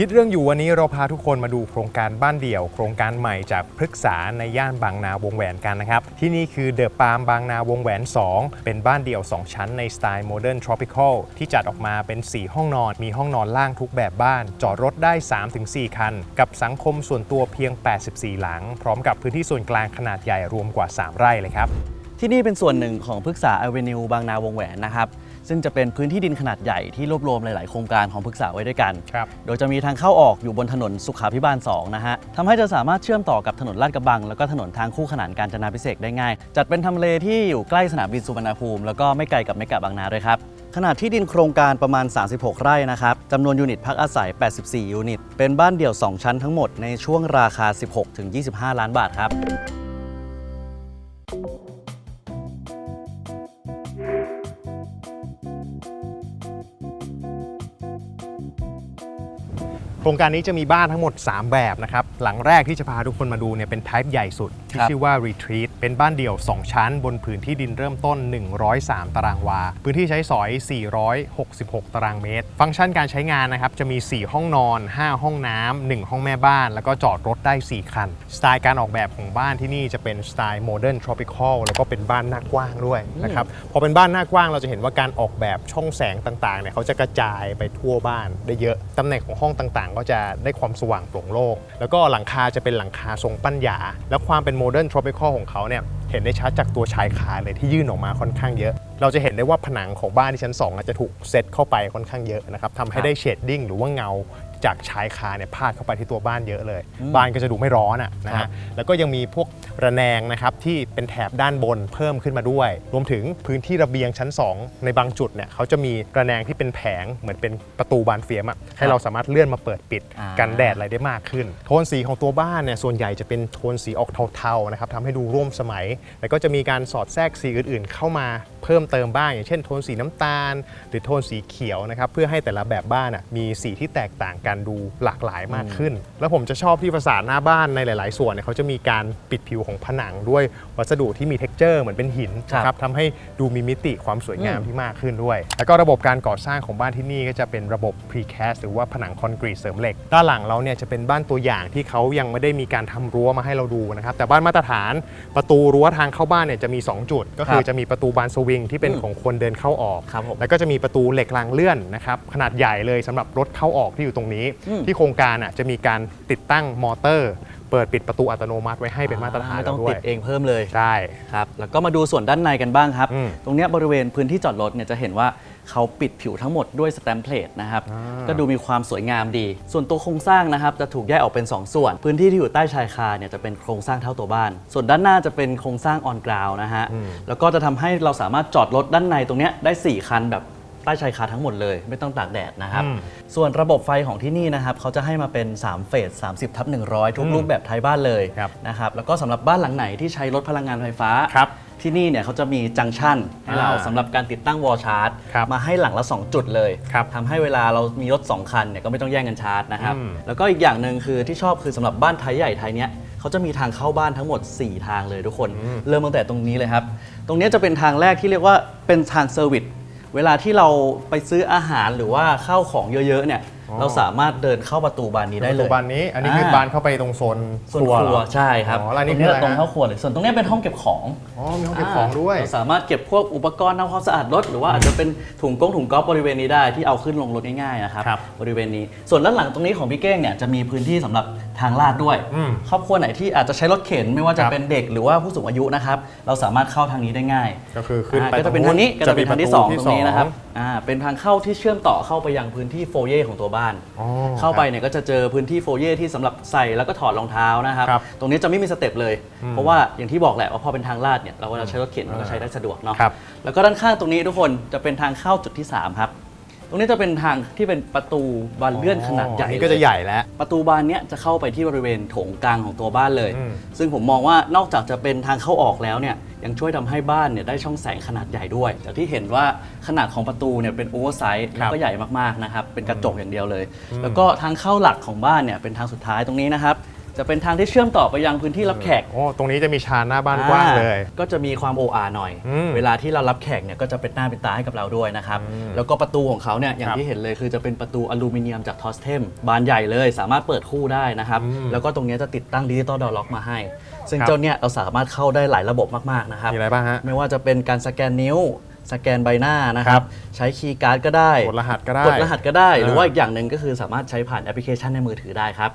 คิดเรื่องอยู่วันนี้เราพาทุกคนมาดูโครงการบ้านเดี่ยว โครงการใหม่จากพฤกษาในย่านบางนาวงแหวนกันนะครับ ที่นี่คือเดอะปาล์มบางนาวงแหวน 2 เป็นบ้านเดี่ยว 2 ชั้นในสไตล์โมเดิร์นทรอปิคอลที่จัดออกมาเป็น 4 ห้องนอน มีห้องนอนล่างทุกแบบบ้าน จอดรถได้ 3-4 คัน กับสังคมส่วนตัวเพียง 84 หลัง พร้อมกับพื้นที่ส่วนกลางขนาดใหญ่รวมกว่า 3 ไร่เลยครับที่นี่เป็นส่วนหนึ่งของพฤกษาอเวนิวบางนาวงแหวนนะครับ ซึ่งจะเป็นพื้นที่ดินขนาดใหญ่ที่รวบรวมหลาย ๆ โครงการของพฤกษาไว้ด้วยกัน ครับโดยจะมีทางเข้าออกอยู่บนถนนสุขาพิบาล 2 นะฮะทำให้จะสามารถเชื่อมต่อกับถนนลาดกระบัง แล้วก็ถนนทางคู่ขนานการจนาพิเศษกได้ง่าย จัดเป็นทำเลที่อยู่ใกล้สนามบินสุวรรณภูมิ แล้วก็ไม่ไกลกับเมกะบางนาด้วยครับ ขนาดที่ดินโครงการประมาณ 36 ไร่นะครับจำนวนยูนิตพักอาศัย 84 ยูนิต เป็นบ้านเดี่ยว 2 ชั้นทั้งหมดในช่วงราคา 16-25 ล้านบาทครับ ครงการนี้จะมีบ้านทั้งหมด 3 แบบนะครับ หลังแรกที่จะพาทุกคนมาดูเนี่ยเป็น type ใหญ่สุด ที่ครับชื่อว่า Retreat เป็นบ้านเดี่ยว 2 ชั้น บนผืนที่ดินเริ่มต้น 103 ตารางวา พื้นที่ใช้สอย 466 ตารางเมตร ฟังก์ชันการใช้งานนะครับ จะมี 4 ห้องนอน 5 ห้องน้ำ1ห้องแม่บ้าน แล้วก็จอดรถได้ 4 คัน สไตล์การออกแบบของบ้านที่นี่จะเป็นสไตล์ Modern Tropical แล้วก็เป็นบ้านหน้ากว้างด้วยนะครับพอเป็นบ้านหน้ากว้างเราจะเห็นว่าการออกแบบช่องแสงต่างๆเนี่ยเขาจะกระจายไปทั่วบ้านได้เยอะตำแหน่งของห้องต่างๆก็จะได้ความสว่างโปร่งโล่งแล้วก็หลังคาจะเป็นหลังคาทรงปั้นหยาแล้วความเป็นโมเดิร์นทรอปิคอลของเขาเนี่ยเห็นได้ชัดจากตัวชายคาเลยที่ยื่นออกมาค่อนข้างเยอะ เราจะเห็นได้ว่าผนังของบ้านที่ชั้น2อาจจะถูกเซตเข้าไปค่อนข้างเยอะนะครับทำให้ได้เชดดิ้งหรือว่าเงา จากชายคาเนี่ยพาดเข้าไปที่ตัวบ้านเยอะเลย บ้านก็จะดูไม่ร้อนอะนะครัฮะบแล้วก็ยังมีพวกระแนงนะครับที่เป็นแถบด้านบนเพิ่มขึ้นมาด้วย รวมถึงพื้นที่ระเบียงชั้น 2 ในบางจุดเนี่ยเขาจะมีระแนงที่เป็นแผงเหมือนเป็นประตูบานเฟียมอะให้เราสามารถเลื่อนมาเปิดปิดอ่ากันแดดอะไรได้มากขึ้น โทนสีของตัวบ้านเนี่ยส่วนใหญ่จะเป็นโทนสีออกเทาๆนะครับทำให้ดูร่วมสมัย แล้วก็จะมีการสอดแทรกสีอื่นๆ เข้ามาเพิ่มเติมบ้าง อย่างเช่นโทนสีน้ำตาล หรือโทนสีเขียวนะครับเพื่อให้แต่ละแบบบ้านอะมีสีที่แตกต่างกันดูหลากหลายมากขึ้น แล้วผมจะชอบที่ภาษาหน้าบ้านในหลาย ๆ ส่วนเนี่ยเขาจะมีการปิดผิวของผนังด้วยวัสดุที่มี t e x t อร์เหมือนเป็นหินครับนะครับทำให้ดูมีมิติความสวยงามอืมที่มากขึ้นด้วย แล้วก็ระบบการก่อสร้างของบ้านที่นี่ก็จะเป็นระบบ precast หรือว่าผนังคอนกรีตเสริมเหล็ก ด้านหลังเราเนี่ยจะเป็นบ้านตัวอย่างที่เขายังไม่ได้มีการทำรั้วมาให้เราดูนะครับ แต่บ้านมาตรฐานประตูรั้วทางเข้าบ้านเนี่ยจะมี 2 จุด ก็คือครับจะมีประตูบานสวิงที่เป็นอืมของคนเดินเข้าออกครับผมแล้วก็จะมีประตูเหล็กรางเลื่อนนะครับขนาดใหญ่เลยสำหรับรถเข้าออกที่อยู่ตรงนี้อืม ที่โครงการอะจะมีการติดตั้งมอเตอร์ เปิดปิดประตูอัตโนมัติไว้ให้เป็นมาตรฐานไม่ต้องแล้วด้วติยดเองเพิ่มเลยใช่ ครับแล้วก็มาดูส่วนด้านในกันบ้างครับ อืมตรงเนี้ยบริเวณพื้นที่จอดรถเนี่ยจะเห็นว่าเขาปิดผิวทั้งหมดด้วยสแตมเพลตนะครับอ่า ก็ดูมีความสวยงามดี ส่วนตัวโครงสร้างนะครับจะถูกแยกออกเป็น 2 ส่วน พื้นที่ที่อยู่ใต้ชายคาเนี่ยจะเป็นโครงสร้างเท่าตัวบ้าน ส่วนด้านหน้าจะเป็นโครงสร้างออนกราวนะฮะแล้วก็จะทำให้เราสามารถจอดรถด้านในตรงเนี้ยได้ 4 คันแบบ ใต้ชายคาทั้งหมดเลย ไม่ต้องตากแดดนะครับอืมส่วนระบบไฟของที่นี่นะครับเขาจะให้มาเป็น 3 เฟส 30 ทับ 100 ทุกรูปแบบไทยบ้านเลยครับนะครับแล้วก็สำหรับบ้านหลังไหนที่ใช้รถพลังงานไฟฟ้าครับที่นี่เนี่ยเขาจะมีจังชันให้เราอ่าสำหรับการติดตั้งวอลชาร์จครับมาให้หลังละ 2 จุดเลยครับทำให้เวลาเรามีรถ 2 คันเนี่ยก็ไม่ต้องแย่งกันชาร์จนะครับอืมแล้วก็อีกอย่างหนึ่งคือที่ชอบคือสำหรับบ้านไทยใหญ่ไทยเนี้ยเขาจะมีทางเข้าบ้านทั้งหมด 4 ทางเลยทุกคน เริ่มตั้งแต่ตรงนี้เลยครับ ตรงเนี้ยจะเป็นทางแรกที่เรียกว่าเป็นทางเซอร์วิส เวลาที่เราไปซื้ออาหารหรือว่าข้าวของเยอะๆเนี่ย อ๋อ เราสามารถเดินเข้าประตูบานนี้ได้ประเลตูยบานนี้ อันนี้คืออบานเข้าไปตรงโซนส่วนครัวคเหรัรวอใช่ครับอ๋อแล้วอันนี้ตรงเนี้ยคืออะไร ตรงฮะเข้าครัวเลยส่วนตรงเนี้ยเป็นห้องเก็บของ อ๋อมีห้องเก็บของด้วย เราสามารถเก็บพวกอุปกรณ์ทำความสะอาดรถ หรือว่าอาจจะเป็นถุงก้งถุงก๊อฟบริเวณนี้ได้ที่เอาขึ้นลงรถง่ายๆนะครับครับ บริเวณนี้ส่วนด้านหลังตรงนี้ของพี่เก้งเนี่ยจะมีพื้นที่สำหรับ ทางลาดด้วย อืม ครอบครัวไหนที่อาจจะใช้รถเข็นไม่ว่าจะครับ เป็นเด็กหรือว่าผู้สูงอายุนะครับเราสามารถเข้าทางนี้ได้ง่ายก็คือขึ้นไปอ่าก็จะเป็นทางนี้ก็จะเป็นทางที่จะมีสองประตูที่ตรงนี้นะครับสองอ่าเป็นทางเข้าที่เชื่อมต่อเข้าไปยังพื้นที่โฟเย่ของตัวบ้าน อ๋อ เข้าไปครับเนี่ยก็จะเจอพื้นที่โฟเย่ที่สำหรับใส่แล้วก็ถอดรองเท้านะครับ ครับตรงนี้จะไม่มีสเต็ปเลย เพราะว่าอย่างที่บอกแหละว่าพอเป็นทางลาดเนี่ยเราเวลาใช้รถเข็นมันก็ใช้ได้สะดวกเนาะ ครับ แล้วก็ด้านข้างตรงนี้ทุกคนจะเป็นทางเข้าจุดที่ 3 ครับ ตรงนี้จะเป็นทางที่เป็นประตูบานเลื่อนขนาดใหญ่อันนี้ก็จะเลยใหญ่แล้ว ประตูบานเนี้ยจะเข้าไปที่บริเวณโถงกลางของตัวบ้านเลย อืม ซึ่งผมมองว่านอกจากจะเป็นทางเข้าออกแล้วเนี่ยยังช่วยทำให้บ้านเนี่ยได้ช่องแสงขนาดใหญ่ด้วยจากที่เห็นว่าขนาดของประตูเนี่ยเป็นโอเวอร์ไซส์แล้วก็ใหญ่มากๆนะครับเป็นกระจกอย่างเดียวเลย แล้วก็ทางเข้าหลักของบ้านเนี่ยเป็นทางสุดท้ายตรงนี้นะครับ จะเป็นทางที่เชื่อมต่อไปยังพื้นที่รับแขกโอ้ตรงนี้จะมีชานหน้าบ้านกว้างเลยอ่าก็จะมีความโออาหน่อย อืมเวลาที่เรารับแขกเนี่ยก็จะเป็นหน้าเป็นตาให้กับเราด้วยนะครับอืมแล้วก็ประตูของเขาเนี่ยอย่างครับที่เห็นเลยคือจะเป็นประตูอลูมิเนียมจากทอสเทมบานใหญ่เลย สามารถเปิดคู่ได้นะครับ อืมแล้วก็ตรงเนี้ยจะติดตั้งดิจิตอลดอร์ล็อกมาให้ ซึ่งครับ เจ้าเนี่ยเราสามารถเข้าได้หลายระบบมากๆนะครับ มีอะไรบ้างฮะ ไม่ว่าจะเป็นการสแกนนิ้ว สแกนใบหน้านะคครัรับ บ ใช้คีย์การ์ดก็ได้ กดรหัสก็ได้ กดรหัสก็ได้ หรือว่าอ่าอีกอย่างหนึ่งก็คือสามารถใช้ผ่านแอปพลิเคชันในมือถือได้ครับ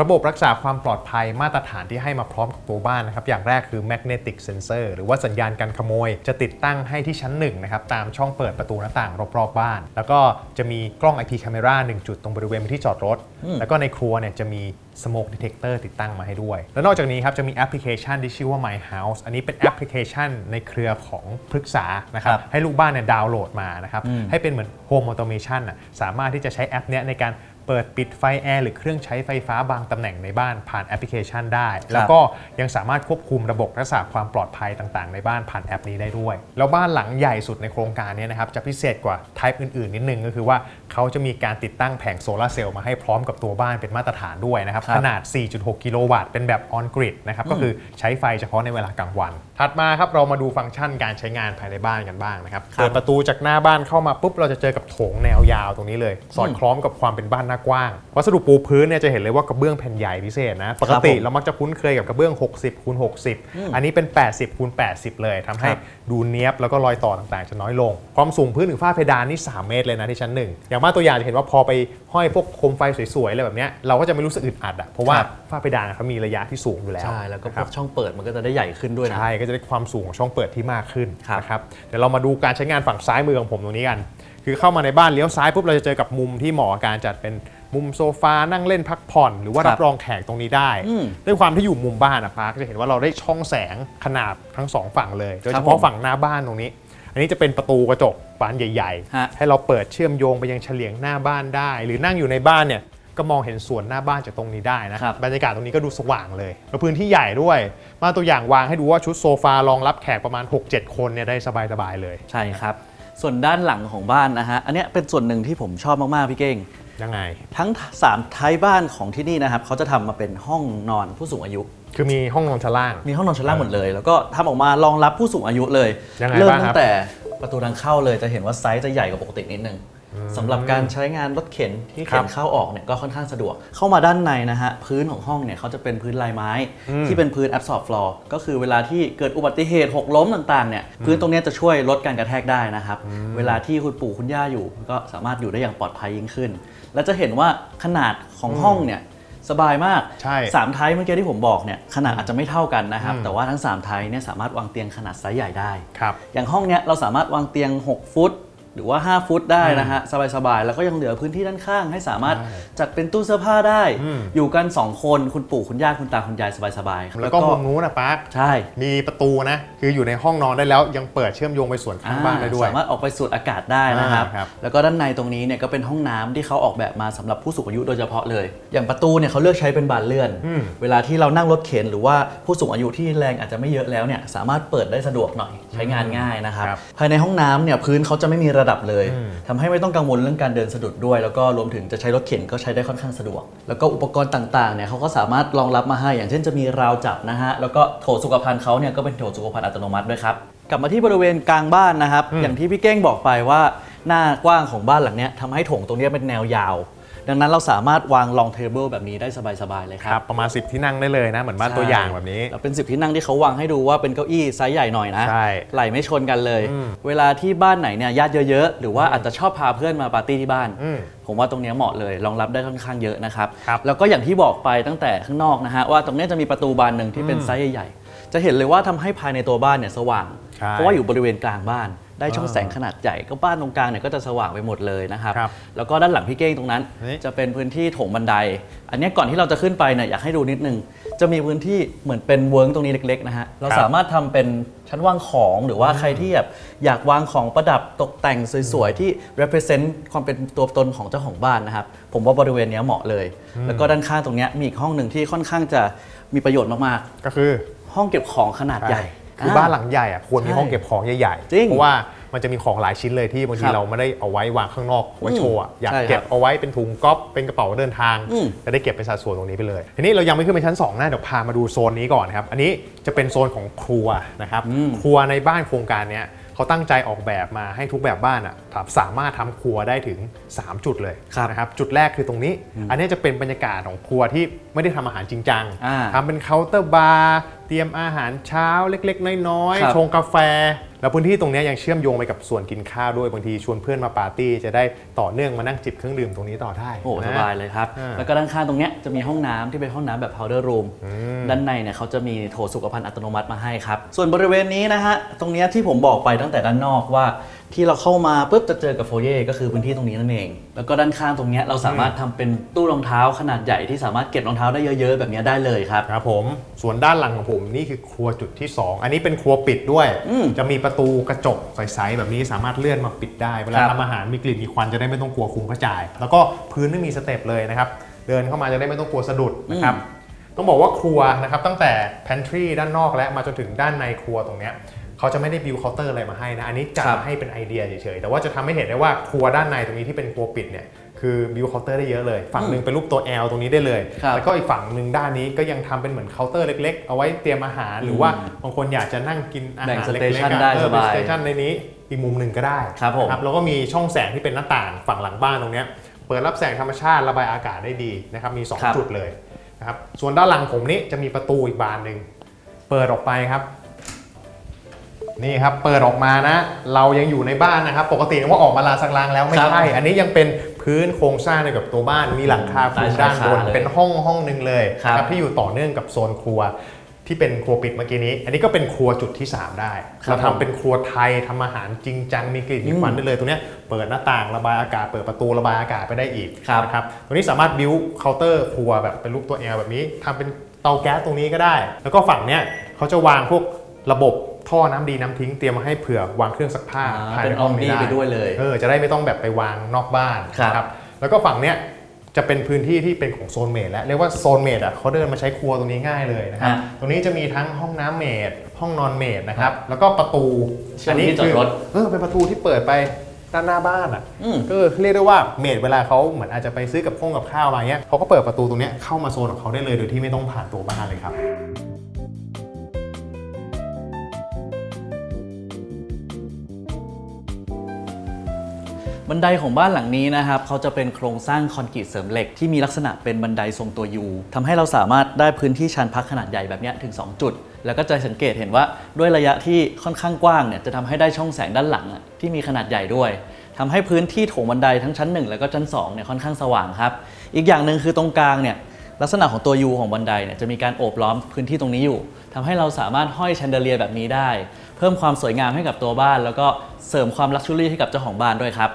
ระบบรักษาความปลอดภัยมาตรฐานที่ให้มาพร้อมกับตัวบ้านนะครับ อย่างแรกคือ magnetic sensor หรือว่าสัญญาณการขโมย จะติดตั้งให้ที่ชั้น1นะครับตามช่องเปิดประตูหน้าต่างรอบๆบ้าน แล้วก็จะมีกล้อง IP camera 1 จุดตรงบริเวณที่จอดรถ แล้วก็ในครัวเนี่ยจะมี smoke detector ติดตั้งมาให้ด้วย แล้วนอกจากนี้ครับจะมีแอปพลิเคชันที่ชื่อว่า My House อันนี้เป็นแอปพลิเคชันในเครือของพฤกษานะครับครับให้ลูกบ้านเนี่ยดาวน์โหลดมานะครับอืมให้เป็นเหมือน Home Automation น่ะสามารถที่จะใช้แอปเนี้ยในการ เปิดปิดไฟแอร์หรือเครื่องใช้ไฟฟ้าบางตำแหน่งในบ้านผ่านแอปพลิเคชันได้ แล้วก็ยังสามารถควบคุมระบบรักษาความปลอดภัยต่างๆ ในบ้านผ่านแอปนี้ได้ด้วย แล้วบ้านหลังใหญ่สุดในโครงการเนี้นะครับจะพิเศษกว่า type อื่นๆ นิดนึงก็คือว่าเขาจะมีการติดตั้งแผงโซลาร์เซลล์มาให้พร้อมกับตัวบ้านเป็นมาตรฐานด้วยนะครับครับขนาด 4.6 กิโลวัตต์เป็นแบบออนกริดนะครับก็คือใช้ไฟเฉพาะในเวลากลางวัน ถัดมาครับเรามาดูฟังก์ชันการใช้งานภายในบ้านกันบ้างนะครับครับเปิดประตูจากหน้าบ้านเข้ามาปุ๊บเราจะเจอกับโถงแนวยาวตรงนี้เลย สอดคล้องกับความเป็นบ้านหน้ากว้าง วัสดุปูพื้นเนี่ยจะเห็นเลยว่ากระเบื้องแผ่นใหญ่พิเศษนะ ปกติผมเรามักจะคุ้นเคยกับกระเบื้อง 60คูณ60 อันนี้เป็น 80คูณ80 เลยทำให้ครับดูเนี้ยบแล้วก็รอยต่อต่างๆ จะน้อยลง ความสูงพื้นถึงฝ้าเพดานนี่ 3 เมตรเลยนะที่ชั้นหนึ่งอย่างมาตัวอย่างจะเห็นว่าพอไปห้อยพวกโคมไฟสวยๆอะไรแบบเนี้ยเราก็จะไม่รู้สึกอึดอัดอะเพราะว่าครับฝ้าเพดานเขามีระยะที่สูงอยู่แล้วใช่แล้วก็นะพครัวบกช่องเปิดมันก็จะได้ใหญ่ขึ้นด้วยนะใช่ก็จะได้ความสูงของช่องเปิดที่มากขึ้นครับนะครับเดี๋ยวเรามาดูการใช้งานฝั่งซ้ายมือของผมตรงนี้กัน คือเข้ามาในบ้านเลี้ยวซ้ายปุ๊บเราจะเจอกับมุมที่เหมาะกับการจัดเป็นมุมโซฟานั่งเล่นพักผ่อน หรือว่าครับรับรองแขกตรงนี้ได้ อืมด้วยความที่อยู่มุมบ้านอะพาร์คจะเห็นว่าเราได้ช่องแสงขนาดทั้งสองฝั่งเลยโดยครัเฉบพาะผมฝั่งหน้าบ้านตรงนี้ อันนี้จะเป็นประตูกระจกบานใหญ่ฮะ ๆ ให้เราเปิดเชื่อมโยงไปยังเฉลียงหน้าบ้านได้ หรือนั่งอยู่ในบ้านเนี่ยก็มองเห็นสวนหน้าบ้านจากตรงนี้ได้นะครับ บรรยากาศตรงนี้ก็ดูสว่างเลยแล้วพื้นที่ใหญ่ด้วย มาตัวอย่างวางให้ดูว่าชุดโซฟารองรับแขกประมาณ 6-7 คนเนี่ยได้สบายๆเลย ใช่ครับ ส่วนด้านหลังของบ้านนะฮะ อันเนี้ยเป็นส่วนหนึ่งที่ผมชอบมาก ๆ พี่เก้ง ยังไง ทั้ง 3 ท้ายบ้านของที่นี่นะครับเขาจะทำมาเป็นห้องนอนผู้สูงอายุ คือมีห้องนอนชั้นล่าง มีห้องนอนชั้นล่างหมดเลย แล้วก็ทำออกมารองรับผู้สูงอายุเลย ยังไงเริ่มบ้างคตั้รับงแต่ประตูทางเข้าเลยจะเห็นว่าไซส์จะใหญ่กว่าปกตินิดนึง สำหรับการใช้งานรถเข็นที่ครัเข็บนเข้าออกเนี่ยก็ค่อนข้างสะดวก เข้ามาด้านในนะฮะพื้นของห้องเนี่ยเขาจะเป็นพื้นลายไม้ ที่เป็นพื้น absorb floor ก็คือเวลาที่เกิดอุบัติเหตุหกล้มต่างๆเนี่ยพื้นตรงเนี้ยจะช่วยลดการกระแทกได้นะครับ เวลาที่คุณปู่คุณย่าอยู่ ก็สามารถอยู่ได้อย่างปลอดภัยยิ่งขึ้น และจะเห็นว่าขนาดของห้องเนี่ยสบายมากใช่สามไทยเมื่อกี้ที่ผมบอกเนี่ยขนาดอาจจะไม่เท่ากันนะครับอืมแต่ว่าทั้ง3ไทยเนี่ยสามารถวางเตียงขนาดไซส์ใหญ่ได้ครับอย่างห้องเนี้ยเราสามารถวางเตียง 6 ฟุต หรือว่า 5 ฟุตได้นะฮะ สบาย ๆ แล้วก็ยังเหลือพื้นที่ด้านข้าง ให้สามารถใช่จัดเป็นตู้เสื้อผ้าได้อืมอยู่กัน 2 คนคุณปู่คุณย่าคุณตาคุณยายสบายๆแล้วก็มุมนู้นนะปาร์คใช่ มีประตูนะ คืออยู่ในห้องนอนได้แล้วยังเปิดเชื่อมโยงไปส่วนข้างบ้านได้ด้วย สามารถออกไปสูดอากาศได้นะครับอ่าครับแล้วก็ด้านในตรงนี้เนี่ยก็เป็นห้องน้ำที่เขาออกแบบมาสำหรับผู้สูงอายุโดยเฉพาะเลย อย่างประตูเนี่ยเขาเลือกใช้เป็นบานเลื่อนอืมเวลาที่เรานั่งรถเข็นหรือว่าผู้สูงอายุที่แรงอาจจะไม่เยอะแล้วเนี่ยสามารถเปิดได้สะดวกหน่อยใช้งานง่ายนะครับครับภายในห้องน้ำเนี่ยพื้นเขาจะไม่มีระดับเลยอืมทำให้ไม่ต้องกังวลเรื่องการเดินสะดุดด้วย แล้วก็รวมถึงจะใช้รถเข็นก็ใช้ได้ค่อนข้างสะดวก แล้วก็อุปกรณ์ต่างๆเนี่ยเขาก็สามารถรองรับมาให้ อย่างเช่นจะมีราวจับนะฮะ แล้วก็โถสุขภัณฑ์เขาเนี่ยก็เป็นโถสุขภัณฑ์อัตโนมัติด้วยครับ กลับมาที่บริเวณกลางบ้านนะครับอืมอย่างที่พี่เก้งบอกไปว่า หน้ากว้างของบ้านหลังเนี้ยทำให้โถงตรงเนี้ยเป็นแนวยาว ดังนั้นเราสามารถวางลองเทเบิลแบบนี้ได้สบายๆเลยคครัรับบ ประมาณ 10 ที่นั่งได้เลยนะ เหมือนบ้านตัวอย่างแบบนี้ แล้วเป็นสิบที่นั่งที่เขาวางให้ดูว่าเป็นเก้าอี้ไซส์ใหญ่หน่อยนะ ใช่ไหลไม่ชนกันเลย อืมเวลาที่บ้านไหนเนี่ยญาติเยอะๆ หรือว่าอาจจะชอบพาเพื่อนมาปาร์ตี้ที่บ้าน อืมผมว่าตรงเนี้ยเหมาะเลยรองรับได้ค่อนข้างเยอะนะครับ ครับแล้วก็อย่างที่บอกไปตั้งแต่ข้างนอกนะฮะว่าตรงเนี้ยจะมีประตูบานหนึ่งที่เป็นอืมไซส์ใหญ่ๆ จะเห็นเลยว่าทำให้ภายในตัวบ้านเนี่ยสว่าง ใช่ เพราะว่าอยู่บริเวณกลางบ้าน ได้ช่องอ่าแสงขนาดใหญ่ก็บ้านตรงกลางเนี่ยก็จะสว่างไปหมดเลยนะครับครับแล้วก็ด้านหลังพี่เก้งตรงนั้นนี่จะเป็นพื้นที่โถงบันได อันเนี้ยก่อนที่เราจะขึ้นไปเนี่ยอยากให้ดูนิดนึง จะมีพื้นที่เหมือนเป็นเวิร์กตรงนี้เล็กๆนะฮะ เราครับสามารถทำเป็นชั้นวางของหรือว่าใครที่แบบอยากวางของประดับตกแต่งสวยๆที่ represent ความเป็นตัวตนของเจ้าของบ้านนะครับ ผมว่าบริเวณเนี้ยเหมาะเลย แล้วก็ด้านข้างตรงเนี้ยมีอีกห้องหนึ่งที่ค่อนข้างจะมีประโยชน์มากก็คือๆห้องเก็บของขนาดใหญ่ คือบ้านหลังใหญ่อะควรมีใช่ห้องเก็บของใหญ่จริงเพราะว่ามันจะมีของหลายชิ้นเลยที่บางทีครับเราไม่ได้เอาไว้วางข้างนอกไว้โชว์อะอยากใช่ครับเก็บเอาไว้เป็นถุงก๊อฟเป็นกระเป๋าเดินทางอืม จะได้เก็บเป็นสัดส่วนตรงนี้ไปเลยทีนี้เรายังไม่ขึ้นไปชั้น2นะเดี๋ยวพามาดูโซนนี้ก่อนครับอันนี้จะเป็นโซนของครัวนะครับอืมครัวในบ้านโครงการเนี้ย เขาตั้งใจออกแบบมาให้ทุกแบบบ้านอะสามารถทำครัวได้ถึง 3 จุดเลยครับนะครับจุดแรกคือตรงนี้ อันนี้จะเป็นบรรยากาศของครัวที่ไม่ได้ทำอาหารจริงจังอ่าทำเป็นเคาน์เตอร์บาร์เตรียมอาหารเช้าเล็ก ๆ น้อยครับๆชงกาแฟ แล้วพื้นที่ตรงเนี้ยยังเชื่อมโยงไปกับส่วนกินข้าวด้วยบางทีชวนเพื่อนมาปาร์ตี้จะได้ต่อเนื่องมานั่งจิบเครื่องดื่มตรงนี้ต่อได้โอ้นะสบายเลยครับอ่าแล้วก็ด้านข้างตรงเนี้ยจะมีห้องน้ำที่เป็นห้องน้ำแบบ powder room ด้านในเนี่ยเขาจะมีโถสุขภัณฑ์อัตโนมัติมาให้ครับส่วนบริเวณนี้นะฮะตรงเนี้ยที่ผมบอกไปตั้งแต่ด้านนอกว่า ที่เราเข้ามาปุ๊บจะเจอกับโฟเย่ก็คือพื้นที่ตรงนี้นั่นเอง แล้วก็ด้านข้างตรงเนี้ยเราสามารถทำเป็นตู้รองเท้าขนาดใหญ่ที่สามารถเก็บรองเท้าได้เยอะๆ แบบเนี้ยได้เลยครับ ครับผมส่วนด้านหลังของผมนี่คือครัวจุดที่ 2 อันนี้เป็นครัวปิดด้วย อืมจะมีประตูกระจกใสๆแบบนี้สามารถเลื่อนมาปิดได้เวลาครับ ทำอาหารมีกลิ่นมีควันจะได้ไม่ต้องกลัวคุมกระจาย แล้วก็พื้นไม่มีสเต็ปเลยนะครับ เดินเข้ามาจะได้ไม่ต้องกลัวสะดุดนะครับต้องบอกว่าครัวนะครับตั้งแต่ pantry ด้านนอกและมาจนถึงด้านในครัวตรงเนี้ย เขาจะไม่ได้บิวเคาน์เตอร์อะไรมาให้นะ อันนี้จัดครับมาให้เป็นไอเดียเฉยๆ แต่ว่าจะทำให้เห็นได้ว่าครัวด้านในตรงนี้ที่เป็นครัวปิดเนี่ยคือบิวเคาน์เตอร์ได้เยอะเลย ฝั่งหนึ่งเป็นรูปตัว L ตรงนี้ได้เลยครับแล้วก็อีกฝั่งหนึ่งด้านนี้ก็ยังทำเป็นเหมือนเคาน์เตอร์เล็ก ๆ เอาไว้เตรียมอาหาร หรือว่าบางคนอยากจะนั่งกินอาแบ่หางรสเล็เตกชันๆอะได้เอสอเป็นบายสเตชันในนี้อีกมุมหนึ่งก็ได้ครับผมแล้วก็มีช่องแสงที่เป็นหน้าต่างฝั่งหลังบ้านตรงเนี้ยเปิดรับแสงธรรมชาติระบายอากาศได้ดีนะครับมีสองครับจุดเลยนะครับส่วนด้านหลังผมนี้จะมีประตูอีกบานหนึ่งเปิดออกไปครับ นี่ครับเปิดออกมานะ เรายังอยู่ในบ้านนะครับ ปกตินึกว่าออกมาลาสักลางแล้วไม่ครับใช่ อันนี้ยังเป็นพื้นโครงสร้างในกับตัวบ้านมีหลังคาคลุมใต้ด้านชายบนคาเลยเป็นห้องห้องหนึ่งเลยครับนะที่อยู่ต่อเนื่องกับโซนครัวที่เป็นครัวปิดเมื่อกี้นี้ อันนี้ก็เป็นครัวจุดที่ 3 ได้ครับเราผมทำเป็นครัวไทยทำอาหารจริงจังมีกลิ่นมีควันได้เลยตรงเนี้ยเปิดหน้าต่างระบายอากาศ เปิดประตูระบายอากาศไปได้อีกครับนะครับตรงนี้สามารถบิวเคาน์เตอร์ครัวแบบเป็นรูปตัว L แบบนี้ทำเป็นเตาแก๊สตรงนี้ก็ได้ แล้วก็ฝั่งเนี้ยเขาจะวางพวกระบบ ท่อน้ำดีน้ำทิ้งเตรียมมาให้เผื่อวางเครื่องซักผ้าอ่าภายเป็นในห้องนี้ Omni ได้ไปด้วยเลยเออจะได้ไม่ต้องแบบไปวางนอกบ้านครับนะแล้วก็ฝั่งเนี้ยจะเป็นพื้นที่ที่เป็นของโซนเมดแล้วเรียกว่าโซนเมดอะเขาเดินมาใช้ครัวตรงนี้ง่ายเลยนะครับฮะตรงนี้จะมีทั้งห้องน้ำเมดห้องนอนเมดนะครับแล้วก็ประตูเชื่อมที่จอดรถเออเป็นประตูที่เปิดไปด้านหน้าบ้านอะอืมก็เรียกได้ว่าเมดเวลาเขาเหมือนอาจจะไปซื้อกับพงกับข้าวมาเงี้ยเขาก็เปิดประตูตรงเนี้ยเข้ามาโซนของเขาได้เลยโดยที่ไม่ต้องผ่านตัวบ้านเลยครับ บันไดของบ้านหลังนี้นะครับเขาจะเป็นโครงสร้างคอนกรีตเสริมเหล็กที่มีลักษณะเป็นบันไดทรงตัวยูทำให้เราสามารถได้พื้นที่ชานพักขนาดใหญ่แบบนี้ถึง 2 จุด แล้วก็จะสังเกตเห็นว่าด้วยระยะที่ค่อนข้างกว้างเนี่ยจะทำให้ได้ช่องแสงด้านหลังที่มีขนาดใหญ่ด้วยทำให้พื้นที่โถงบันไดทั้งชั้น 1 แล้วก็ชั้น2เนี่ยค่อนข้างสว่างครับอีกอย่างหนึ่งคือตรงกลางเนี่ยลักษณะของตัวยูของบันไดเนี่ยจะมีการโอบล้อมพื้นที่ตรงนี้อยู่ทำให้เราสามารถห้อยแชนเดเลียร์แบบนี้ได้ เพิ่มความสวยงามให้กับตัวบ้าน แล้วก็เสริมความลักชัวรี่ให้กับเจ้าของบ้านด้วยครับ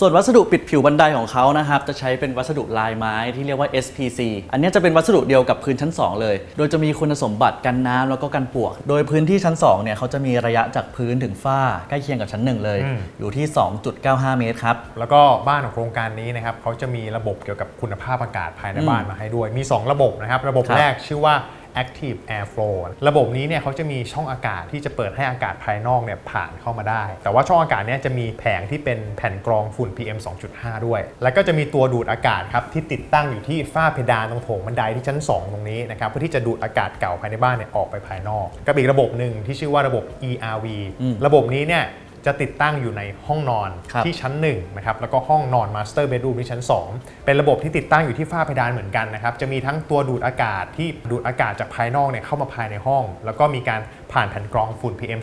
ส่วนวัสดุปิดผิวบันไดของเขานะครับจะใช้เป็นวัสดุลายไม้ที่เรียกว่า SPC อันนี้จะเป็นวัสดุเดียวกับพื้นชั้น 2 เลย โดยจะมีคุณสมบัติกันน้ำแล้วก็กันปลวก โดยพื้นที่ชั้น2เนี่ยเขาจะมีระยะจากพื้นถึงฝ้าใกล้เคียงกับชั้น 1 เลยอืมอยู่ที่ 2.95 เมตรครับ แล้วก็บ้านของโครงการนี้นะครับเขาจะมีระบบเกี่ยวกับคุณภาพอากาศภายในอืมบ้านมาให้ด้วย มี 2 ระบบนะครับ ระบบครับแรกชื่อว่า Active Airflow ระบบนี้เนี่ยเขาจะมีช่องอากาศที่จะเปิดให้อากาศภายนอกเนี่ยผ่านเข้ามาได้ แต่ว่าช่องอากาศเนี่ยจะมีแผงที่เป็นแผ่นกรองฝุ่น PM 2.5 ด้วย แล้วก็จะมีตัวดูดอากาศครับที่ติดตั้งอยู่ที่ฝ้าเพดานตรงโถงบันไดที่ชั้น 2 ตรงนี้นะครับเพื่อที่จะดูดอากาศเก่าภายในบ้านเนี่ยออกไปภายนอกกับอีกระบบหนึ่งที่ชื่อว่าระบบ ERV อืมระบบนี้เนี่ย จะติดตั้งอยู่ในห้องนอนครับที่ชั้น1นะครับแล้วก็ห้องนอนมาสเตอร์เบดรูมที่ชั้น 2 เป็นระบบที่ติดตั้งอยู่ที่ฝ้าเพดานเหมือนกันนะครับจะมีทั้งตัวดูดอากาศที่ดูดอากาศจากภายนอกเนี่ยเข้ามาภายในห้อง แล้วก็มีการผ่านแผ่นกรองฝุ่น PM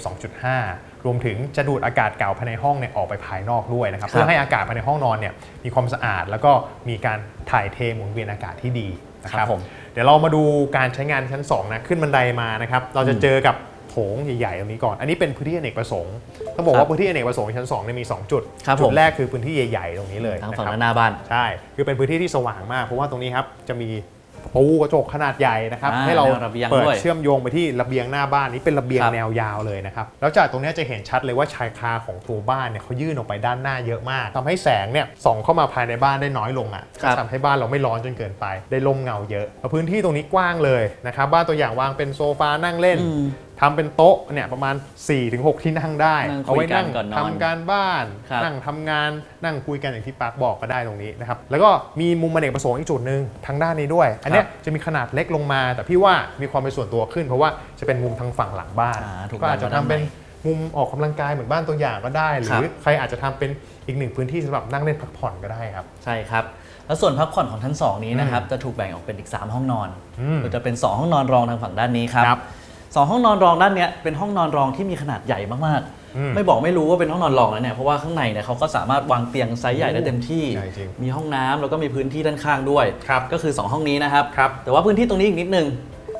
2.5 รวมถึงจะดูดอากาศเก่าภายในห้องเนี่ยออกไปภายนอกด้วยนะครับครับเพื่อให้อากาศภายในห้องนอนเนี่ยมีความสะอาด แล้วก็มีการถ่ายเทหมุนเวียนอากาศที่ดีนะคครัรับบผมเดี๋ยวเรามาดูการใช้งานชั้น2นะขึ้นบันไดมานะครับเราจะเจอกับ โถงใหญ่ๆตรงนี้ก่อน อันนี้เป็นพื้นที่อเนกประสงค์ต้องบอกครัว่าบพื้นที่อเนกประสงค์ชั้น2เนี่ยมี 2 จุด ครับจุผดมแรกคือพื้นที่ใหญ่ๆตรงนี้เลยทั้งนะฝั่งครับและหน้าบ้าน ใช่ คือเป็นพื้นที่ที่สว่างมาก เพราะว่าตรงนี้ครับจะมีตูกระจกขนาดใหญ่นะครับอ่าให้เราแนวระเบียงเปิดด้วยเชื่อมโยงไปที่ระเบียงหน้าบ้านนี้เป็นระเบียงครับ แนวยาวเลยนะครับแล้วจากตรงเนี้ยจะเห็นชัดเลยว่าชายคาของตัวบ้านเนี่ยเขายื่นออกไปด้านหน้าเยอะมากทำให้แสงเนี่ยส่องเข้ามาภายในบ้านได้น้อยลงอะ ครับก็ทำให้บ้านเราไม่ร้อนจนเกินไป ได้ลมเงาเยอะแล้วพื้นที่ตรงนี้กว้างเลยนะครับ บ้านตัวอย่างวางเป็นโซฟานั่งเล่น อืมทำเป็นโต๊ะเนี่ยประมาณ 4-6 ที่นั่งได้ นั่งคุยเอาไว้นั่งกันก่อนนอนทำการบ้าน ครับ นั่งทำงานนั่งคุยกันอย่างที่ปาร์คบอกก็ได้ตรงนี้นะครับ แล้วก็มีมุมอเนกประสงค์อีกจุดหนึ่งทางด้านนี้ด้วย อันเนี้ยจะมีขนาดเล็กลงมา แต่พี่ว่ามีความเป็นส่วนตัวขึ้น เพราะว่าจะเป็นมุมทางฝั่งหลังบ้าน อ่าถูกก็อาจจะแบ่งมาด้านทำเป็นในมุมออกกำลังกายเหมือนบ้านตัวอย่างก็ได้หครัรือบ ใครอาจจะทำเป็นอีกหนึ่งพื้นที่สำหรับนั่งเล่นพักผ่อนก็ได้ครับ ใช่ครับ แล้วส่วนพักผ่อนของชั้น 2 นี้นะครับ จะถูกแบ่งออกเป็นอีก 3 ห้องนอนอืมโดยจะเป็น 2 ห้องนอนรองทางฝั่งด้านนี้ครับ ครับ สองห้องนอนรองด้านเนี้ยเป็นห้องนอนรองที่มีขนาดใหญ่มากอืมๆไม่บอกไม่รู้ว่าเป็นห้องนอนรองแล้วเนี่ยเพราะว่าข้างในเนี่ยเขาก็สามารถวางเตียงไซส์ใหญ่ได้เต็มที่ ใหญ่จริงมีห้องน้ำแล้วก็มีพื้นที่ด้านข้างด้วย ครับก็คือ 2 ห้องนี้นะครับ ครับแต่ว่าพื้นที่ตรงนี้อีกนิดนึง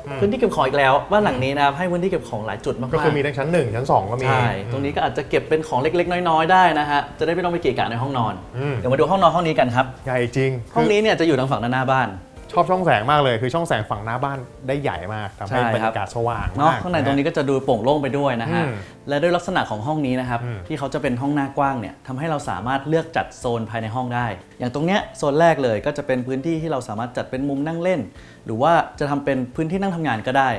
อืม พื้นที่เก็บของอีกแล้วบ้านหลังนี้นะครับให้พื้นที่เก็บของหลายจุดมากๆ ก็คือมีทั้งชั้นหนึ่งชั้นสองก็มี ใช่ ตรงนี้ก็อาจจะเก็บเป็นของเล็ก ๆ น้อย ๆ ได้นะฮะ จะได้ไม่ต้องไปเกะกะในห้องนอน อืม เดี๋ยวมาดูห้องนอนห้องนี้กันครับ ใหญ่จริงห้องคืนี้เนี่ยจะอยู่ทางฝั่งด้านหน้าบ้าน ชอบช่องแสงมากเลย คือช่องแสงฝั่งหน้าบ้านได้ใหญ่มากทำให้ใช่บรรครับยากาศสว่างเนาะมาก ข้างในตรงนี้ก็จะดูโปร่งโล่งไปด้วยนะฮะ อืมและด้วยลักษณะของห้องนี้นะครับ อืมที่เขาจะเป็นห้องหน้ากว้างเนี่ยทำให้เราสามารถเลือกจัดโซนภายในห้องได้ อย่างตรงเนี้ยโซนแรกเลยก็จะเป็นพื้นที่ที่เราสามารถจัดเป็นมุมนั่งเล่น หรือว่าจะทำเป็นพื้นที่นั่งทำงานก็ได้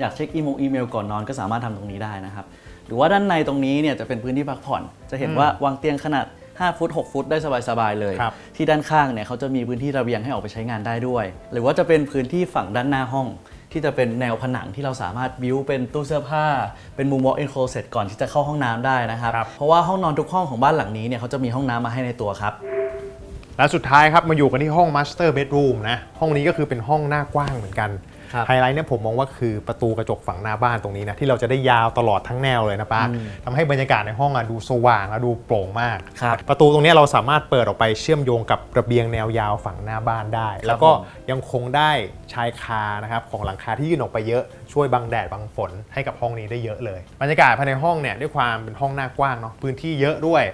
อยากเช็คอีเมลอีเมลก่อนนอนก็สามารถทำตรงนี้ได้นะครับ หรือว่าด้านในตรงนี้เนี่ยจะเป็นพื้นที่พักผ่อน จะเห็นว่าวางเตียงขนาด 5 ฟุต 6 ฟุตได้สบายๆเลย ครับที่ด้านข้างเนี่ยเขาจะมีพื้นที่ระเบียงให้ออกไปใช้งานได้ด้วย หรือว่าจะเป็นพื้นที่ฝั่งด้านหน้าห้อง ที่จะเป็นแนวผนังที่เราสามารถบิวเป็นตู้เสื้อผ้า เป็นมุม walk in closet ก่อนที่จะเข้าห้องน้ำได้นะครับ ครับ เพราะว่าห้องนอนทุกห้องของบ้านหลังนี้เนี่ยเขาจะมีห้องน้ำมาให้ในตัวครับ และสุดท้ายครับมาอยู่กันที่ห้อง Master Bedroom นะ ห้องนี้ก็คือเป็นห้องหน้ากว้างเหมือนกันครับ ไฮไลท์เนี่ยผมมองว่าคือประตูกระจกฝั่งหน้าบ้านตรงนี้นะที่เราจะได้ยาวตลอดทั้งแนวเลยนะป้าทำให้บรรยากาศในห้องอะดูสว่างและดูโปร่งมากครับประตูตรงเนี้ยเราสามารถเปิดออกไปเชื่อมโยงกับระเบียงแนวยาวฝั่งหน้าบ้านได้ แล้วก็ผมยังคงได้ชายคานะครับของหลังคาที่ยื่นออกไปเยอะช่วยบังแดดบังฝนให้กับห้องนี้ได้เยอะเลย บรรยากาศภายในห้องเนี่ยด้วยความเป็นห้องหน้ากว้างเนาะพื้นที่เยอะด้วย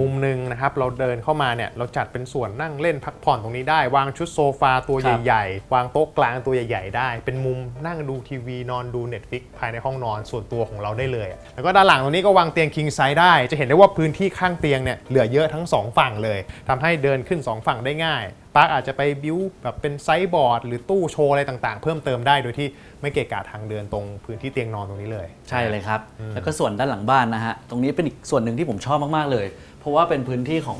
มุมหนึ่งนะครับเราเดินเข้ามาเนี่ยเราจัดเป็นส่วนนั่งเล่นพักผ่อนตรงนี้ได้ วางชุดโซฟาตัวครับใหญ่ ๆ วางโต๊ะกลางตัวใหญ่ ๆ ได้เป็นมุมนั่งดูทีวีนอนดู Netflix ภายในห้องนอนส่วนตัวของเราได้เลยอะแล้วก็ด้านหลังตรงนี้ก็วางเตียง king size ได้ จะเห็นได้ว่าพื้นที่ข้างเตียงเนี่ยเหลือเยอะทั้งสองฝั่งเลยทำให้เดินขึ้นสองฝั่งได้ง่ายปาร์คอาจจะไปบิวแบบเป็นไซส์บอร์ด หรือตู้โชว์อะไรต่างๆ เพิ่มเติมได้โดยที่ไม่เกะกะทางเดินตรงพื้นที่เตียงนอนตรงนี้เลย ใช่เลยครับ แล้วก็ส่วนด้านหลังบ้านนะฮะ ตรงนี้เป็นอีกส่วนหนึ่งที่ผมชอบมาก ๆ เลยเพ ราะว่าเป็นพื้นที่ของ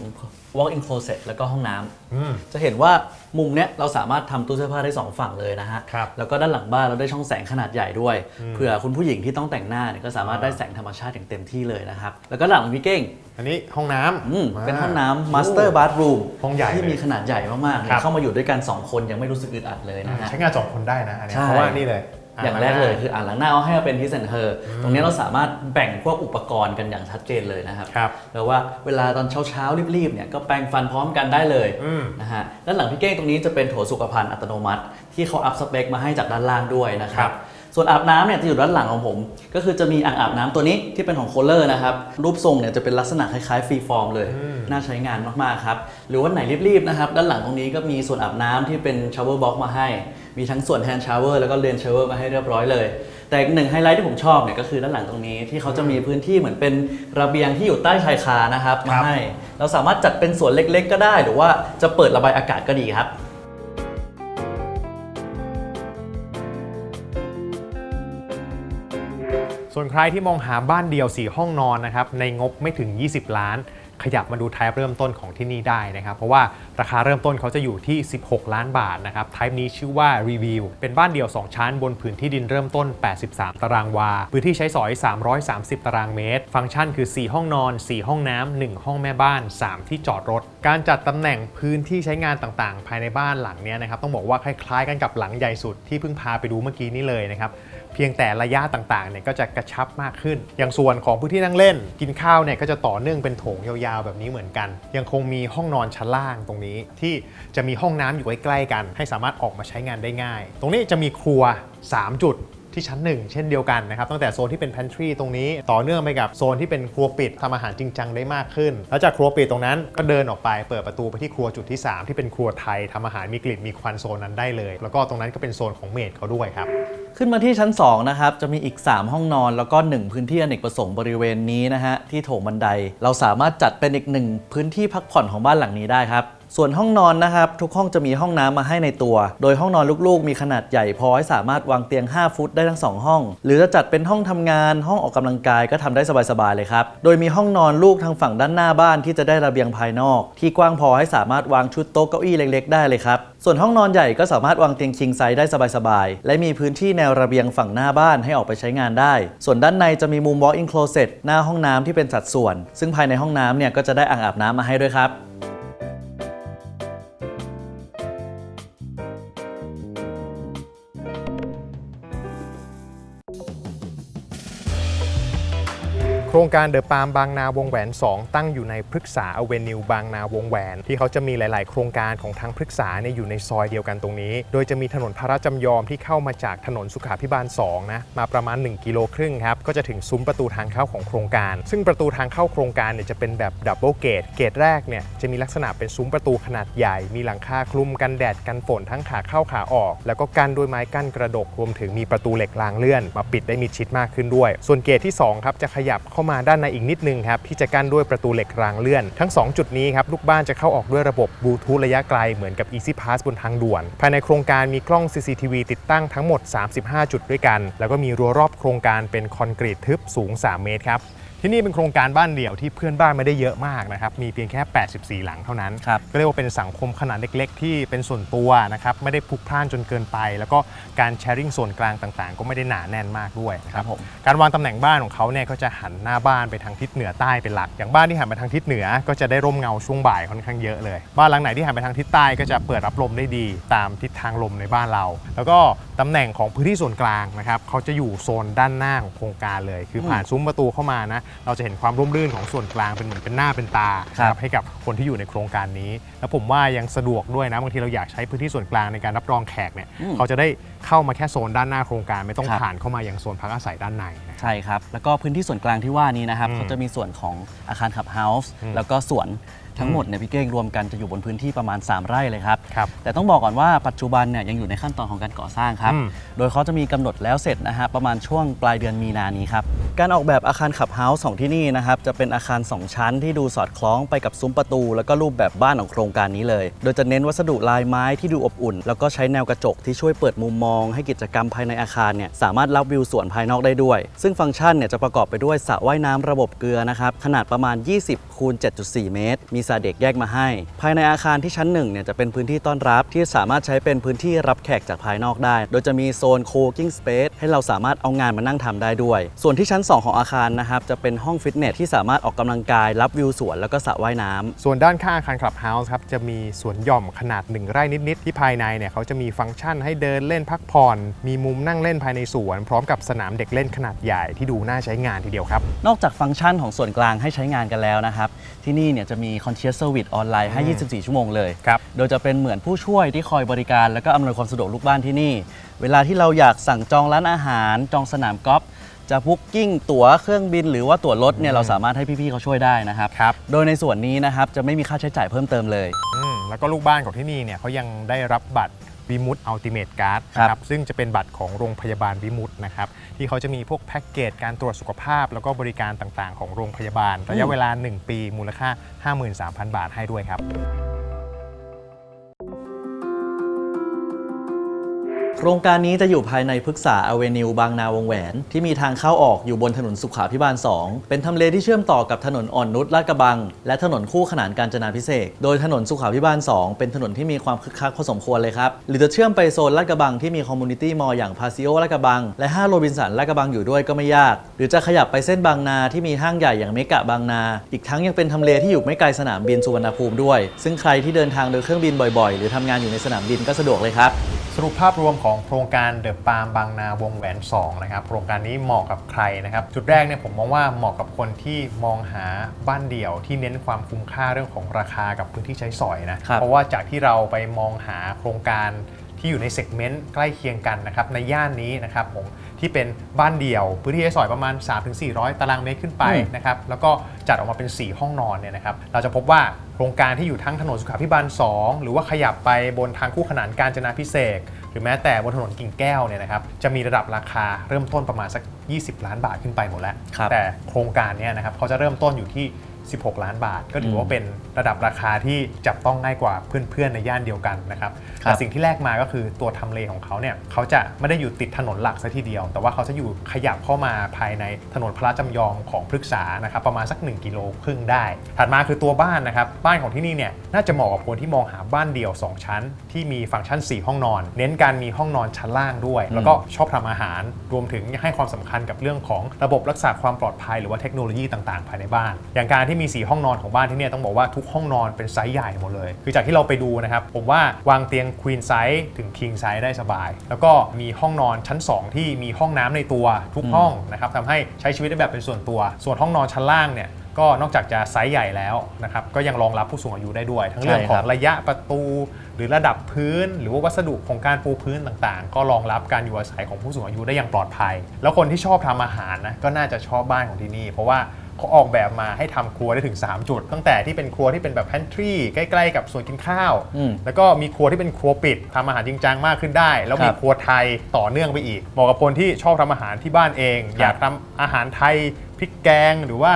walk in closet แล้วก็ห้องน้ำอืม จะเห็นว่ามุมเนี้ยเราสามารถทำตู้เสื้อผ้าได้2ฝั่งเลยนะฮะครับแล้วก็ด้านหลังบ้านเราได้ช่องแสงขนาดใหญ่ด้วยเผื่อคุณผู้หญิงที่ต้องแต่งหน้าเนี่ยก็สามารถได้แสงธรรมชาติอย่างเต็มที่เลยนะครับแล้วก็ด้านหลังของพี่เก้ง อันนี้ห้องน้ำอืมาเป็นห้องน้ำ master bathroom ห้องใหญ่ที่เลยมีขนาดใหญ่มากๆเนี่ยครับ เข้ามาอยู่ด้วยกัน 2 คนยังไม่รู้สึกอึดอัดเลยนะฮะ ใช้งานสองคนได้นะอันเนี้ยใช่ เพราะว่านี่เลย อย่างแรกเลยคืออ่านหลังหน้าเอาให้มาเป็นที่เซนเตอร์ตรงนี้เราสามารถแบ่งพวกอุปกรณ์กันอย่างชัดเจนเลยนะครับครับแล้วว่าเวลาตอนเช้าๆรีบๆเนี่ยก็แปรงฟันพร้อมกันได้เลยอืมนะฮะด้านหลังพี่เก้งตรงนี้จะเป็นโถสุขภัณฑ์อัตโนมัติ ที่เขาอัพสเปคมาให้จากด้านล่างด้วยนะคครัรับบ ส่วนอาบน้ำเนี่ยจะอยู่ด้านหลังของผม ก็คือจะมีอ่างอาบน้ำตัวนี้ที่เป็นของโคลเลอร์นะครับ รูปทรงเนี่ยจะเป็นลักษณะคล้ายๆฟรีฟอร์มเลย น่าใช้งานมากๆครับ หรือว่าไหนรีบๆนะครับ ด้านหลังตรงนี้ก็มีส่วนอาบน้ำที่เป็นชาวเวอร์บ็อกมาให้ มีทั้งส่วนแฮนด์ชาวเวอร์แล้วก็เลนชาวเวอร์มาให้เรียบร้อยเลย แต่อีกหนึ่งไฮไลท์ที่ผมชอบเนี่ยก็คือด้านหลังตรงนี้ที่เขาจะมีพื้นที่เหมือนเป็นระเบียงที่อยู่ใต้ชายคานะครับมาให้เราสามารถจัดเป็นส่วนเล็ก ๆ ก็ได้ หรือว่าจะเปิดระบายอากาศก็ดีครับ ส่วนใครที่มองหาบ้านเดี่ยว 4 ห้องนอนนะครับในงบไม่ถึง 20 ล้าน ขยับมาดูไทป์เริ่มต้นของที่นี่ได้นะครับ เพราะว่าราคาเริ่มต้นเขาจะอยู่ที่ 16 ล้านบาทนะครับไทป์นี้ชื่อว่า Review เป็นบ้านเดี่ยว 2 ชั้น บนผืนที่ดินเริ่มต้น 83 ตารางวา พื้นที่ใช้สอย 330 ตารางเมตร ฟังก์ชันคือ 4 ห้องนอน 4 ห้องน้ำ1ห้องแม่บ้าน 3 ที่จอดรถ การจัดตำแหน่งพื้นที่ใช้งานต่างๆ ภายในบ้านหลังนี้นะครับต้องบอกว่าคล้ายๆ กันกับหลังใหญ่สุดที่เพิ่งพาไปดูเมื่อกี้นี้เลยนะครับ เพียงแต่ระยะต่างๆเนี่ยก็จะกระชับมากขึ้น อย่างส่วนของพื้นที่นั่งเล่น กินข้าวเนี่ยก็จะต่อเนื่องเป็นโถงยาวๆ แบบนี้เหมือนกัน ยังคงมีห้องนอนชั้นล่างตรงนี้ ที่จะมีห้องน้ำอยู่ใกล้ๆกัน ให้สามารถออกมาใช้งานได้ง่าย ตรงนี้จะมีครัว 3 จุด ที่ชั้นหนึ่งเช่นเดียวกันนะครับตั้งแต่โซนที่เป็น pantry ตรงนี้ต่อเนื่องไปกับโซนที่เป็นครัวปิดทำอาหารจริงจังได้มากขึ้น แล้วจากครัวปิดตรงนั้นก็เดินออกไปเปิดประตูไปที่ครัวจุดที่ 3 ที่เป็นครัวไทยทำอาหารมีกลิ่นมีควันโซนนั้นได้เลย แล้วก็ตรงนั้นก็เป็นโซนของเมดเขาด้วยครับขึ้นมาที่ชั้น 2 นะครับ จะมีอีก 3 ห้องนอน แล้วก็ 1 พื้นที่อเนกประสงค์บริเวณนี้นะฮะ ที่โถงบันได เราสามารถจัดเป็นอีกหนึ่งพื้นที่พักผ่อนของบ้านหลังนี้ได้ครับ ส่วนห้องนอนนะครับทุกห้องจะมีห้องน้ำมาให้ในตัว โดยห้องนอนลูกๆ มีขนาดใหญ่พอให้สามารถวางเตียง 5 ฟุตได้ทั้ง 2 ห้อง หรือจะจัดเป็นห้องทำงาน ห้องออกกำลังกายก็ทำได้สบายๆเลยครับ โดยมีห้องนอนลูกทางฝั่งด้านหน้าบ้านที่จะได้ระเบียงภายนอก ที่กว้างพอให้สามารถวางชุดโต๊ะเก้าอี้เล็ก ๆ ได้เลยครับ ส่วนห้องนอนใหญ่ก็สามารถวางเตียงคิงไซส์ได้สบายๆ และมีพื้นที่แนวระเบียงฝั่งหน้าบ้านให้ออกไปใช้งานได้ ส่วนด้านในจะมีมุม walk-in closet หน้าห้องน้ำที่เป็นสัดส่วน ซึ่งภายในห้องน้ำเนี่ยก็จะได้อ่างอาบน้ำมาให้ด้วยครับ รงการเดอะปาล์มบางนาวงแหวน 2 ตั้งอยู่ในพฤกษาอเวนิวบางนาวงแหวน ที่เขาจะมีหลาย ๆ โครงการของทางพฤกษาเนี่ยอยู่ในซอยเดียวกันตรงนี้ โดยจะมีถนนพระราชจำยอมที่เข้ามาจากถนนสุขาพิบาล2นะมาประมาณ 1 กิโลครึ่งครับก็จะถึงซุ้มประตูทางเข้าของโครงการ ซึ่งประตูทางเข้าโครงการเนี่ยจะเป็นแบบดับเบิลเกตเกตแรกเนี่ยจะมีลักษณะเป็นซุ้มประตูขนาดใหญ่ มีหลังคาคลุมกันแดดกันฝนทั้งขาเข้าขาออก แล้วก็กั้นด้วยไม้กั้นกระดกรวมถึงมีประตูเหล็กรางเลื่อน มาปิดได้มิดชิดมากขึ้นด้วย ส่วนเกตที่สองครับจะขยับเข้ามาด้านในอีกนิดนึงครับที่จะกั้นด้วยประตูเหล็กรางเลื่อน ทั้ง 2 จุดนี้ครับลูกบ้านจะเข้าออกด้วยระบบบลูทูธระยะไกลเหมือนกับ Easy Pass บนทางด่วน ภายในโครงการมีกล้อง CCTV ติดตั้งทั้งหมด 35 จุดด้วยกัน แล้วก็มีรั้วรอบโครงการเป็นคอนกรีตทึบสูง 3 เมตรครับ ที่นี่เป็นโครงการบ้านเดี่ยวที่เพื่อนบ้านไม่ได้เยอะมากนะครับ มีเพียงแค่ 84 หลังเท่านั้น ครับ ก็เรียกว่าเป็นสังคมขนาดเล็กๆ ที่เป็นส่วนตัวนะครับ ไม่ได้พลุกพล่านจนเกินไป แล้วก็การแชร์ริ่งส่วนกลางต่างๆ ก็ไม่ได้หนาแน่นมากด้วยนะคครัรับบผม การวางตำแหน่งบ้านของเขาเนี่ยก็จะหันหน้าบ้านไปทางทิศเหนือใต้เป็นหลัก อย่างบ้านที่หันไปทางทิศเหนือ ก็จะได้ร่มเงาช่วงบ่ายค่อนข้างเยอะเลย บ้านหลังไหนที่หันไปทางทิศใต้ก็จะเปิดรับลมได้ดี ตามทิศทางลมในบ้านเรา แล้วก็ตำแหน่งของพื้นที่ส่วนกลางนะครับเขาจะอยู่โซนด้านหน้าของโครงการเลย คือผ่านซุ้มประตูเข้ามานะเราจะเห็นความร่มรื่นของส่วนกลางเป็นเหมือนเป็นหน้าเป็นตาครับ ให้กับคนที่อยู่ในโครงการนี้ แล้วผมว่ายังสะดวกด้วยนะบางทีเราอยากใช้พื้นที่ส่วนกลางในการรับรองแขกเนี่ยอืม เขาจะได้เข้ามาแค่โซนด้านหน้าโครงการไม่ต้องครับ ผ่านเข้ามายังโซนพักอาศัยด้านในนะ ใช่ครับ แล้วก็พื้นที่ส่วนกลางที่ว่านี้นะครับอืมเขาจะมีส่วนของอาคารขับเฮาส์อืมแล้วก็สวน ทั้งหมดเนี่ยพี่เก้งรวมกันจะอยู่บนพื้นที่ประมาณ 3 ไร่เลยครับครับ แต่ต้องบอกก่อนว่าปัจจุบันเนี่ยยังอยู่ในขั้นตอนของการก่อสร้างครับ อืม โดยเขาจะมีกำหนดแล้วเสร็จนะฮะประมาณช่วงปลายเดือนมีนานี้ครับ การออกแบบอาคารขับเฮาส์ของที่นี่นะครับจะเป็นอาคาร 2 ชั้นที่ดูสอดคล้องไปกับซุ้มประตู แล้วก็รูปแบบบ้านของโครงการนี้เลย โดยจะเน้นวัสดุลายไม้ที่ดูอบอุ่น แล้วก็ใช้แนวกระจกที่ช่วยเปิดมุมมอง ให้กิจกรรมภายในอาคารเนี่ยสามารถรับวิวสวนภายนอกได้ด้วย ซึ่งฟังก์ชันเนี่ยจะประกอบไปด้วยสระว่ายน้ำระบบเกลือนะครับขนาดประมาณ 20คูณ7.4 เมตร มีสระเด็กแยกมาให้ ภายในอาคารที่ชั้นหนึ่งเนี่ยจะเป็นพื้นที่ต้อนรับที่สามารถใช้เป็นพื้นที่รับแขกจากภายนอกได้ โดยจะมีโซน co-working space ให้เราสามารถเอางานมานั่งทำได้ด้วย ส่วนที่ชั้น 2 ของอาคารนะครับจะเป็นห้องฟิตเนสที่สามารถออกกำลังกายรับวิวสวนแล้วก็สระว่ายน้ำส่วนด้านข้างอาคารคลับเฮาส์ครับจะมีสวนหย่อมขนาด 1 ไร่นิดๆที่ภายในเนี่ยเขาจะมีฟังก์ชันให้เดินเล่นพักผ่อน มีมุมนั่งเล่นภายในสวน พร้อมกับสนามเด็กเล่นขนาดใหญ่ที่ดูน่าใช้งานทีเดียวครับนอกจากฟังก์ชันของส่วนกลางให้ใช้งานกันแล้วนะครับที่นี่เนี่ยจะมี concierge service ออนไลน์ให้ 24 ชั่วโมงเลยครับโดยจะเป็นเหมือนผู้ช่วยที่คอยบริการแล้วก็อำนวยความสะดวกลูกบ้านที่นี่ เวลาที่เราอยากสั่งจองร้านอาหาร จองสนามกอล์ฟจะบุ๊กกิ้งตั๋วเครื่องบิน หรือว่าตั๋วรถเนี่ยเราสามารถให้พี่ๆเขาช่วยได้นะครับ ครับ โดยในส่วนนี้นะครับจะไม่มีค่าใช้จ่ายเพิ่มเติมเลย อืมแล้วก็ลูกบ้านของที่นี่เนี่ยเขายังได้รับบัตร วิมุตอัลติเมทการ์ดนะครับซึ่งจะเป็นบัตรของโรงพยาบาลวิมุตนะครับที่เขาจะมีพวกแพ็กเกจการตรวจสุขภาพ แล้วก็บริการต่างๆ ของโรงพยาบาล ระยะเวลา 1 ปีมูลค่า 53,000 บาทให้ด้วยครับ โครงการนี้จะอยู่ภายในพฤกษาอเวนิวบางนาวงแหวน ที่มีทางเข้าออกอยู่บนถนนสุขาพิบาล 2 เป็นทำเลที่เชื่อมต่อกับถนนอ่อนนุชลาดกระบัง และถนนคู่ขนานการจนาพิเศษกโดยถนนสุขาพิบาล 2 เป็นถนนที่มีความคึกคักพอสมควรเลยครับ หรือจะเชื่อมไปโซนลาดกระบังที่มีคอมมูนิตี้มอลล์อย่างพาซิโอลาดกระบัง และห้างโรบินสันลาดกระบังอยู่ด้วยก็ไม่ยาก หรือจะขยับไปเส้นบางนาที่มีห้างใหญ่อย่างเมกะบางนา อีกทั้งยังเป็นทำเลที่อยู่ไม่ไกลสนามบินสุวรรณภูมิด้วย ซึ่งใครที่เดินทางโดยเครื่องบินบ่อยๆ หรือทำงานอยู่ในสนามบินก็สะดวกเลยครับ สรุปภาพรวมของโครงการเดอะปาล์มบางนาวงแหวน2นะครับโครงการนี้เหมาะกับใครนะครับ จุดแรกเนี่ยผมมองว่าเหมาะกับคนที่มองหาบ้านเดี่ยวที่เน้นความคุ้มค่าเรื่องของราคากับพื้นที่ใช้สอยนะครับเพราะว่าจากที่เราไปมองหาโครงการ ที่อยู่ในเซกเมนต์ใกล้เคียงกันนะครับในย่านนี้นะครับผมที่เป็นบ้านเดี่ยวพื้นที่ใช้สอยประมาณ 3-400 ตารางเมตรขึ้นไปอืมนะครับแล้วก็จัดออกมาเป็น 4 ห้องนอนเนี่ยนะครับเราจะพบว่าโครงการที่อยู่ทั้งถนนสุขาพิบาล 2 หรือว่าขยับไปบนทางคู่ขนานการจนาพิเศษกหรือแม้แต่บนถนนกิ่งแก้วเนี่ยนะครับจะมีระดับราคาเริ่มต้นประมาณสัก 20 ล้านบาทขึ้นไปหมดแล้วครับแต่โครงการเนี้นะครับเขาจะเริ่มต้นอยู่ที่ 16 ล้านบาท ก็ถือว่าเป็นระดับราคาที่จับต้องง่ายกว่าเพื่อนๆในย่านเดียวกันนะครับครับแต่สิ่งที่แรกมาก็คือตัวทำเลของเขาเนี่ยเขาจะไม่ได้อยู่ติดถนนหลักซะทีเดียว แต่ว่าเขาจะอยู่ขยับเข้ามาภายในถนนพระจำยอมของพฤกษานะครับประมาณสัก 1 กิโลครึ่งได้ ถัดมาคือตัวบ้านนะครับบ้านของที่นี่เนี่ยน่าจะเหมาะกับคนที่มองหาบ้านเดี่ยว 2 ชั้น ที่มีฟังก์ชัน 4 ห้องนอน เน้นการมีห้องนอนชั้นล่างด้วย แล้วก็ชอบทำอาหารรวมถึงให้ความสำคัญกับเรื่องของระบบรักษาความปลอดภัยหรือว่าเทคโนโลยีต่างๆ ภายในบ้าน อย่างการที่มี 4 ห้องนอนของบ้านที่เนี่ยต้องบอกว่าทุกห้องนอนเป็นไซส์ใหญ่หมดเลย คือจากที่เราไปดูนะครับ ผมว่าวางเตียงควีนไซส์ถึงคิงไซส์ได้สบาย แล้วก็มีห้องนอนชั้น 2 ที่มีห้องน้ำในตัวทุกห้องนะครับทำให้ใช้ชีวิตได้แบบเป็นส่วนตัว ส่วนห้องนอนชั้นล่างเนี่ยก็นอกจากจะไซส์ใหญ่แล้วนะครับก็ยังรองรับผู้สูงอายุได้ด้วย ทั้งเรื่องของใช่ครับระยะประตู หรือระดับพื้น หรือว่าวัสดุของการปูพื้นต่างๆ ก็รองรับการอยู่อาศัยของผู้สูงอายุได้อย่างปลอดภัย แล้วคนที่ชอบทำอาหารนะก็น่าจะชอบบ้านของที่นี่เพราะว่า เขาออกแบบมาให้ทำครัวได้ถึง 3 จุด ตั้งแต่ที่เป็นครัวที่เป็นแบบ pantry ใกล้ๆกับส่วนกินข้าวอืมแล้วก็มีครัวที่เป็นครัวปิดทำอาหารจริงจังมากขึ้นได้ แล้วมีครับครัวไทยต่อเนื่องไปอีกเหมาะกับคนที่ชอบทำอาหารที่บ้านเองครับอยากทำอาหารไทยพริกแกง หรือว่า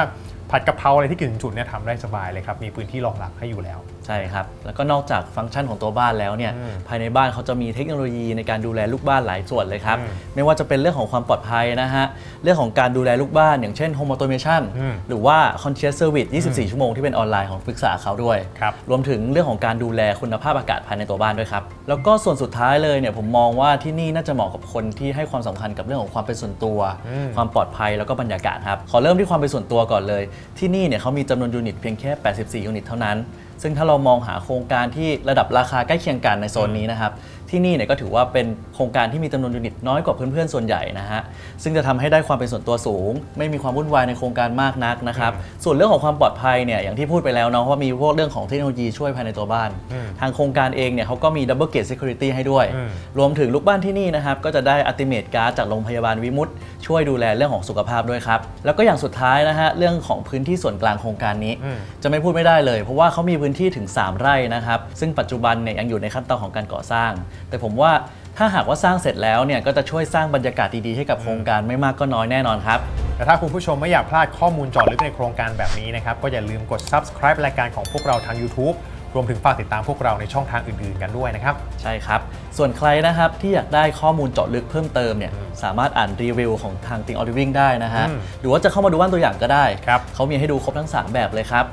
ผัดกะเพราอะไรที่กึ่งจุดเนี่ยทำได้สบายเลยครับมีพื้นที่รองรับให้อยู่แล้วใช่ครับ แล้วก็นอกจากฟังก์ชันของตัวบ้านแล้วเนี่ย อืมภายในบ้านเขาจะมีเทคโนโลยีในการดูแลลูกบ้านหลายส่วนเลยครับ อืมไม่ว่าจะเป็นเรื่องของความปลอดภัยนะฮะ เรื่องของการดูแลลูกบ้าน อย่างเช่น Home Automation อืมหรือว่า Concierge Service 24 ชั่วโมงที่เป็นออนไลน์ของปรึกษาเขาด้วย ครับ รวมถึงเรื่องของการดูแลคุณภาพอากาศภายในตัวบ้านด้วยครับ แล้วก็ส่วนสุดท้ายเลยเนี่ยผมมองว่าที่นี่น่าจะเหมาะกับคนที่ให้ความสำคัญกับเรื่องของความเป็นส่วนตัวอืมความปลอดภัยแล้วก็บรรยากาศครับ ขอเริ่มที่ความเป็นส่วนตัวก่อนเลย ที่นี่เนี่ยเขามีจำนวนยูนิตเพียงแค่ 84 ยูนิตเท่านั้น ซึ่งถ้าเรามองหาโครงการที่ระดับราคาใกล้เคียงกันในโซนนี้นะครับ ที่นี่เนี่ยก็ถือว่าเป็นโครงการที่มีจำนวนยูนิตน้อยกว่าเพื่อนๆส่วนใหญ่นะฮะซึ่งจะทำให้ได้ความเป็นส่วนตัวสูง ไม่มีความวุ่นวายในโครงการมากนักนะครับส่วนเรื่องของความปลอดภัยเนี่ยอย่างที่พูดไปแล้วเนาะว่ามีพวกเรื่องของเทคโนโลยีช่วยภายในตัวบ้าน อืมทางโครงการเองเนี่ยเขาก็มี Double Gate Security ให้ด้วย อืม รวมถึงลูกบ้านที่นี่นะครับ ก็จะได้อัติเมตการ์ดจากโรงพยาบาลวิมุตช่วยดูแลเรื่องของสุขภาพด้วยครับ แล้วก็อย่างสุดท้ายนะฮะ เรื่องของพื้นที่ส่วนกลางโครงการนี้ อืม จะไม่พูดไม่ได้เลย เพราะว่าเขามีพื้นที่ถึง 3 ไร่นะครับ ซึ่งปัจจุบันเนี่ยยังอยู่ในขั้นตอนของการก่อสร้างแต่ผมว่าถ้าหากว่าสร้างเสร็จแล้วเนี่ยก็จะช่วยสร้างบรรยากาศดีๆให้กับโครงการไม่มากก็น้อยแน่นอนครับ แต่ถ้าคุณผู้ชมไม่อยากพลาดข้อมูลเจอดลึกในโครงการแบบนี้นะครับ ก็อย่าลืมกด subscribe รายการของพวกเราทาง YouTube รวมถึงฝากติดตามพวกเราในช่องทางอื่นๆกันด้วยนะครับ ใช่ครับ ส่วนใครนะครับที่อยากได้ข้อมูลเจาะลึกเพิ่มเติมเนี่ยสามารถอ่านรีวิวของทาง Think Auto Living ได้นะฮะอืมหรือว่าจะเข้ามาดูบ้านตัวอย่างก็ได้ครับเขามีให้ดูครบทั้ง 3 แบบเลยครับ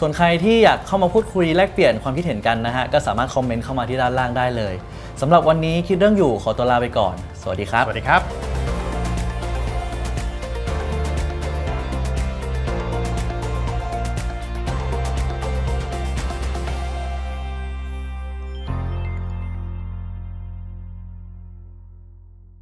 ส่วนใครที่อยากเข้ามาพูดคุยแลกเปลี่ยนความคิดเห็นกันนะฮะ ก็สามารถคอมเมนต์เข้ามาที่ด้านล่างได้เลยสำหรับวันนี้คิดเรื่องอยู่ขอตัวลาไปก่อน สวัสดีครับ สวัสดีครับ